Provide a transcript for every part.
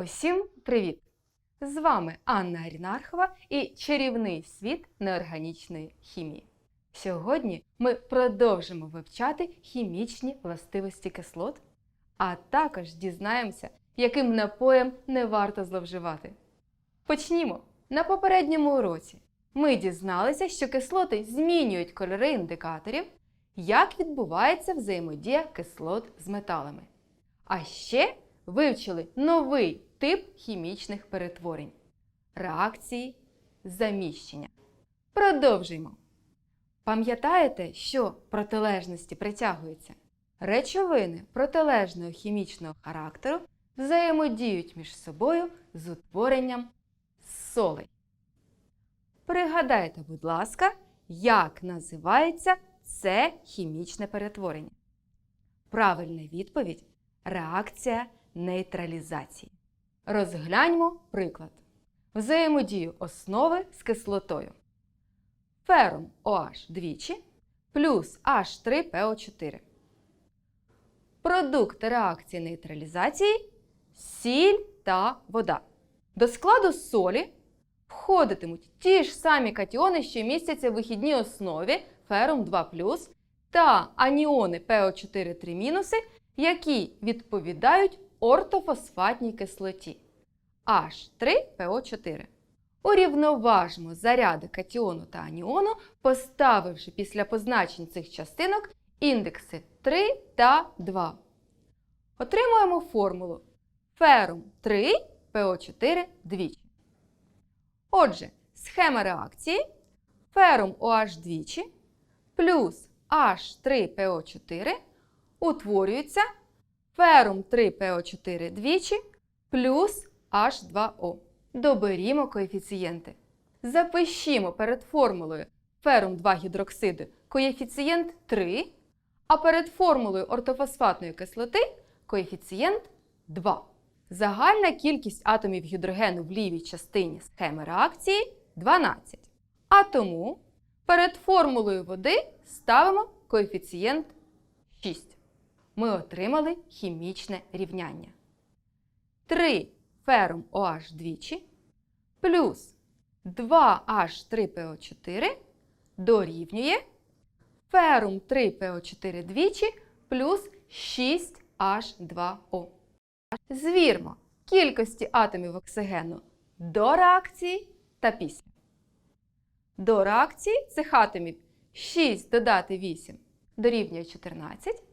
Усім привіт! З вами Анна Арінархова і чарівний світ неорганічної хімії. Сьогодні ми продовжимо вивчати хімічні властивості кислот, а також дізнаємося, яким напоєм не варто зловживати. Почнімо! На попередньому уроці ми дізналися, що кислоти змінюють кольори індикаторів, як відбувається взаємодія кислот з металами. А ще вивчили новий тип хімічних перетворень реакції заміщення. Продовжуємо. Пам'ятаєте, що протилежності притягуються? Речовини протилежного хімічного характеру взаємодіють між собою з утворенням солей. Пригадайте, будь ласка, як називається це хімічне перетворення. Правильна відповідь реакція нейтралізації. Розгляньмо приклад. Взаємодію основи з кислотою. Ферум OH двічі плюс H3PO4. Продукти реакції нейтралізації сіль та вода. До складу солі входитимуть ті ж самі катіони, що містяться в вихідній основі ферум 2 та аніони ПО4 3 які відповідають ортофосфатній кислоті H3PO4. Урівноважимо заряди катіону та аніону, поставивши після позначень цих частинок індекси 3 та 2. Отримуємо формулу ферум 3 ПО4 двічі. Отже, схема реакції ферум OH двічі плюс H3PO4 утворюється ферум 3PO4 двічі плюс H2O. Доберімо коефіцієнти. Запишімо перед формулою ферум 2 гідроксиди коефіцієнт 3, а перед формулою ортофосфатної кислоти коефіцієнт 2. Загальна кількість атомів гідрогену в лівій частині схеми реакції 12. А тому перед формулою води ставимо коефіцієнт 6. Ми отримали хімічне рівняння. 3 ферум OH двічі плюс 2H3PO4 дорівнює ферум 3PO4 двічі плюс 6H2O. Звірмо кількості атомів оксигену до реакції та після. До реакції цих атомів 6 додати 8 дорівнює 14,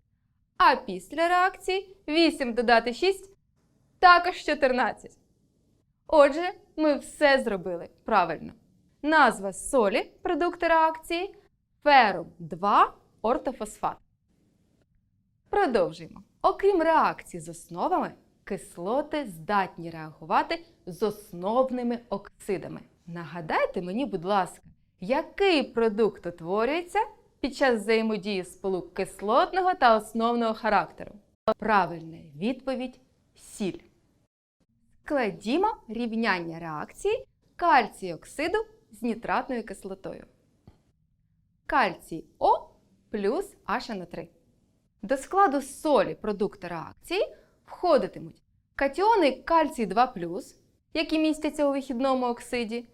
а після реакції 8 додати 6 також 14. Отже, ми все зробили правильно. Назва солі продукту реакції ферум 2 ортофосфат. Продовжуємо. Окрім реакцій з основами, кислоти здатні реагувати з основними оксидами. Нагадайте мені, будь ласка, який продукт утворюється під час взаємодії сполук кислотного та основного характеру? Правильна відповідь сіль. Складімо рівняння реакції кальцій оксиду з нітратною кислотою. Кальцій О плюс HNO3. До складу солі продукту реакції входитимуть катіони кальцій 2 які містяться у вихідному оксиді,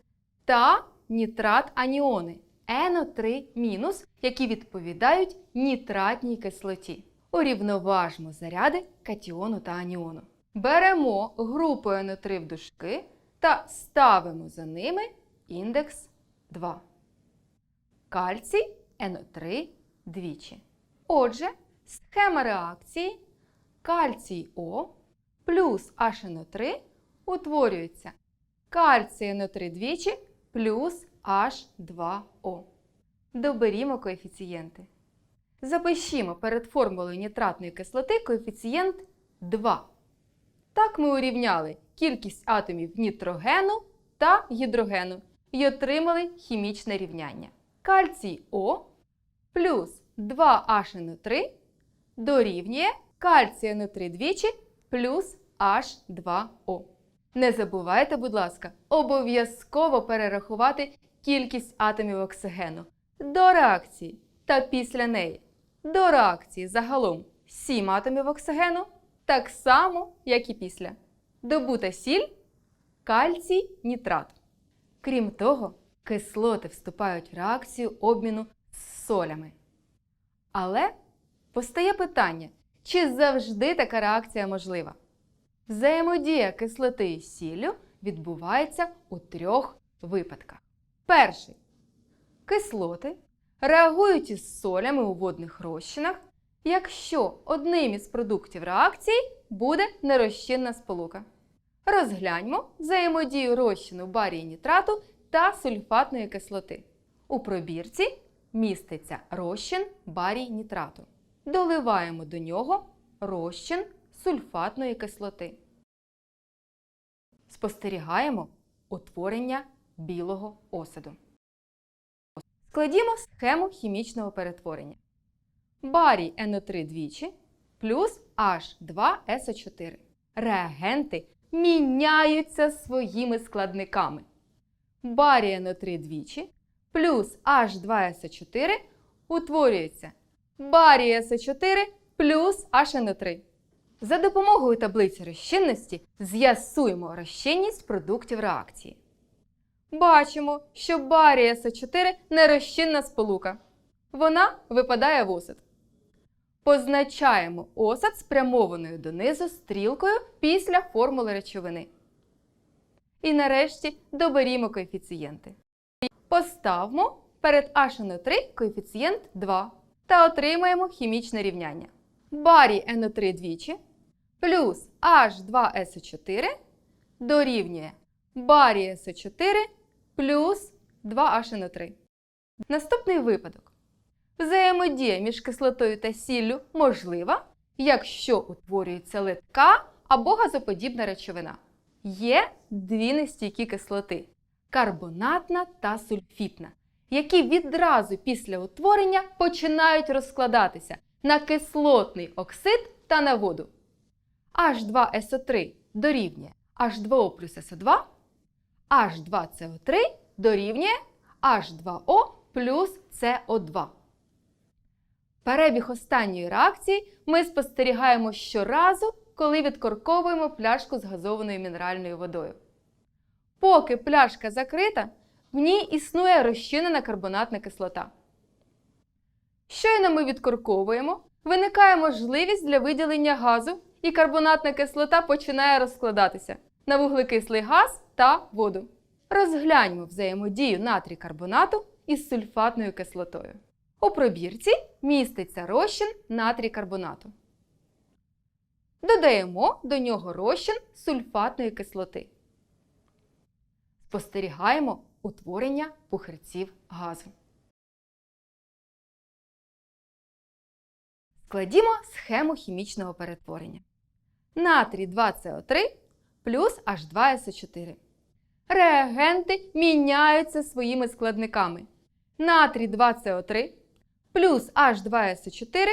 та нітрат аніони NO3-, які відповідають нітратній кислоті. Урівноважмо заряди катіону та аніону. Беремо групу NO3 в дужки та ставимо за ними індекс 2. Кальцій NO3 двічі. Отже, схема реакції кальцій О плюс HNO3 утворюється кальцій NO3 двічі плюс H2O. Доберімо коефіцієнти. Запишімо перед формулою нітратної кислоти коефіцієнт 2. Так ми урівняли кількість атомів нітрогену та гідрогену і отримали хімічне рівняння. Кальцій О плюс 2HNO3 дорівнює кальцій NO3 двічі плюс H2O. Не забувайте, будь ласка, обов'язково перерахувати кількість атомів оксигену до реакції та після неї. До реакції загалом 7 атомів оксигену, так само, як і після. добута сіль, кальцій, нітрат. Крім того, кислоти вступають в реакцію обміну з солями. Але постає питання, чи завжди така реакція можлива? Взаємодія кислоти із сіллю відбувається у трьох випадках. Перший кислоти реагують із солями у водних розчинах, якщо одним із продуктів реакції буде нерозчинна сполука. Розгляньмо взаємодію розчину барії нітрату та сульфатної кислоти. У пробірці міститься розчин барій нітрату. Доливаємо до нього розчин сульфатної кислоти. Спостерігаємо утворення білого осаду. Складімо схему хімічного перетворення. Барій НО3 двічі плюс H2SO4. Реагенти міняються своїми складниками. Барій НО3 двічі плюс H2SO4 утворюється барій СО4 плюс HNO3. За допомогою таблиці розчинності з'ясуємо розчинність продуктів реакції. Бачимо, що барій СО4 нерозчинна сполука. Вона випадає в осад. Позначаємо осад спрямованою донизу стрілкою після формули речовини. І нарешті доберімо коефіцієнти. Поставмо перед HNO3 коефіцієнт 2 та отримаємо хімічне рівняння. Барій НО3 двічі плюс H2SO4 дорівнює барій СО4 плюс 2HNO3. Наступний випадок. Взаємодія між кислотою та сіллю можлива, якщо утворюється литка або газоподібна речовина. Є дві нестійкі кислоти карбонатна та сульфітна, які відразу після утворення починають розкладатися на кислотний оксид та на воду. H2SO3 дорівнює H2O плюс SO2, H2CO3 дорівнює H2O плюс CO2. Перебіг останньої реакції ми спостерігаємо щоразу, коли відкорковуємо пляшку з газованою мінеральною водою. Поки пляшка закрита, в ній існує розчинена карбонатна кислота. Щойно ми відкорковуємо, виникає можливість для виділення газу, і карбонатна кислота починає розкладатися на вуглекислий газ та воду. Розгляньмо взаємодію натрій карбонату із сульфатною кислотою. У пробірці міститься розчин натрій карбонату. Додаємо до нього розчин сульфатної кислоти. Спостерігаємо утворення пухирців газу. Складімо схему хімічного перетворення. Натрій 2СО3 плюс H2SO4. Реагенти міняються своїми складниками. Натрій 2СО3 плюс H2SO4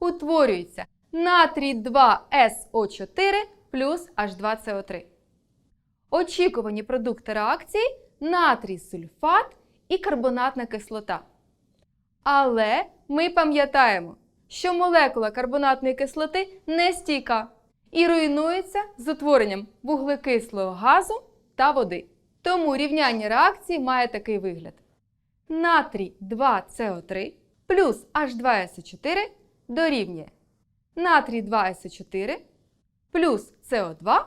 утворюється натрій 2SO4 плюс H2CO3. Очікувані продукти реакції натрій сульфат і карбонатна кислота. Але ми пам'ятаємо, що молекула карбонатної кислоти не стійка і руйнується з утворенням вуглекислого газу та води. Тому рівняння реакції має такий вигляд: натрій 2СО3 плюс H2SO4 дорівнює натрій 2СО4 плюс СО2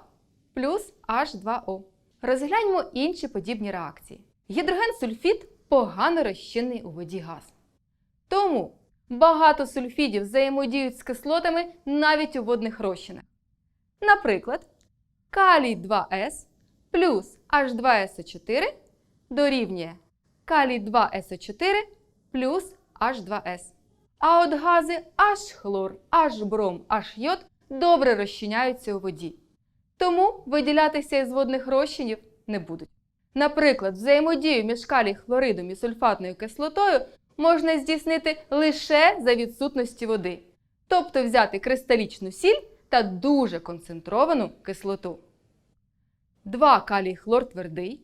плюс H2O. Розгляньмо інші подібні реакції. Гідрогенсульфід погано розчинний у воді газ. Тому багато сульфідів взаємодіють з кислотами навіть у водних розчинах. Наприклад, калій 2С плюс H2SO4 дорівнює калій 2SO4 плюс H2S. А от гази H-хлор, H-бром, H-йод добре розчиняються у воді. Тому виділятися із водних розчинів не будуть. Наприклад, взаємодію між калій хлоридом і сульфатною кислотою можна здійснити лише за відсутності води, тобто взяти кристалічну сіль та дуже концентровану кислоту. 2 калій хлор твердий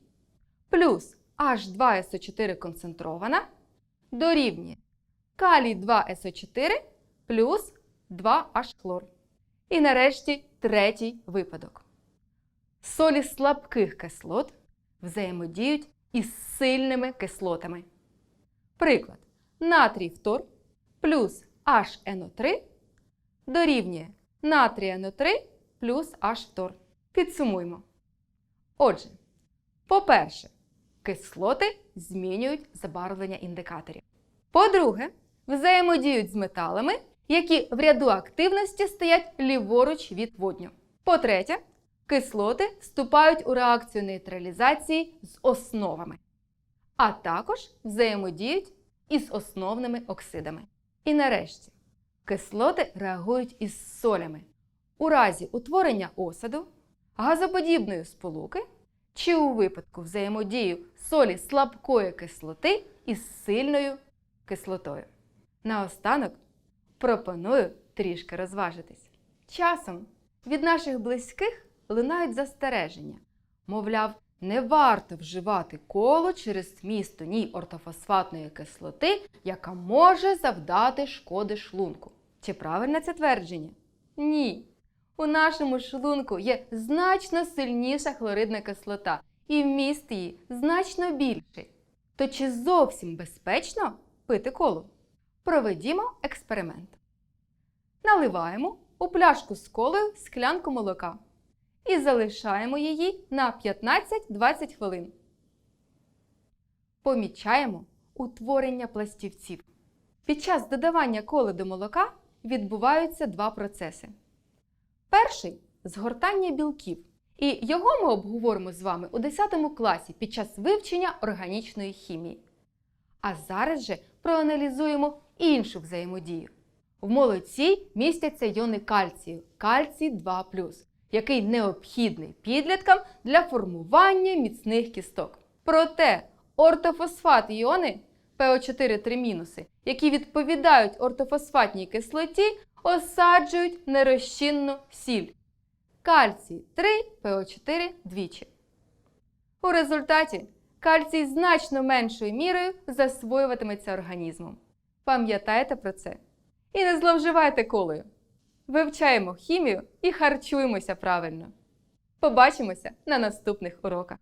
плюс H2SO4 концентрована дорівнює калій 2SO4 плюс 2H хлор. І нарешті третій випадок. солі слабких кислот взаємодіють із сильними кислотами. Приклад. Натрій фтор плюс HNO3 дорівнює натрій NO3 плюс H фтор. Підсумуємо. Отже, по-перше, кислоти змінюють забарвлення індикаторів. По-друге, взаємодіють з металами, які в ряду активності стоять ліворуч від водню. По-третє, кислоти вступають у реакцію нейтралізації з основами, а також взаємодіють із основними оксидами. І нарешті, кислоти реагують із солями у разі утворення осаду, газоподібної сполуки чи у випадку взаємодії солі слабкої кислоти із сильною кислотою. Наостанок пропоную трішки розважитись. Часом від наших близьких лунають застереження. Мовляв, не варто вживати коло через вміст у ній ортофосфатної кислоти, яка може завдати шкоди шлунку. Чи правильне це твердження? Ні. У нашому шлунку є значно сильніша хлоридна кислота, і вміст її значно більший. То чи зовсім безпечно пити колу? Проведімо експеримент. Наливаємо у пляшку з колою склянку молока і залишаємо її на 15-20 хвилин. Помічаємо утворення пластівців. Під час додавання коли до молока відбуваються два процеси. Перший згортання білків. І його ми обговоримо з вами у 10 класі під час вивчення органічної хімії. А зараз же проаналізуємо іншу взаємодію. В молоці містяться йони кальцію, кальцій 2 який необхідний підліткам для формування міцних кісток. Проте ортофосфат іони ПО4 3 які відповідають ортофосфатній кислоті, осаджують нерозчинну сіль. Кальцій 3 ПО4 двічі. У результаті кальцій значно меншою мірою засвоюватиметься організмом. Пам'ятайте про це. І не зловживайте колою. Вивчаємо хімію і харчуємося правильно. Побачимося на наступних уроках.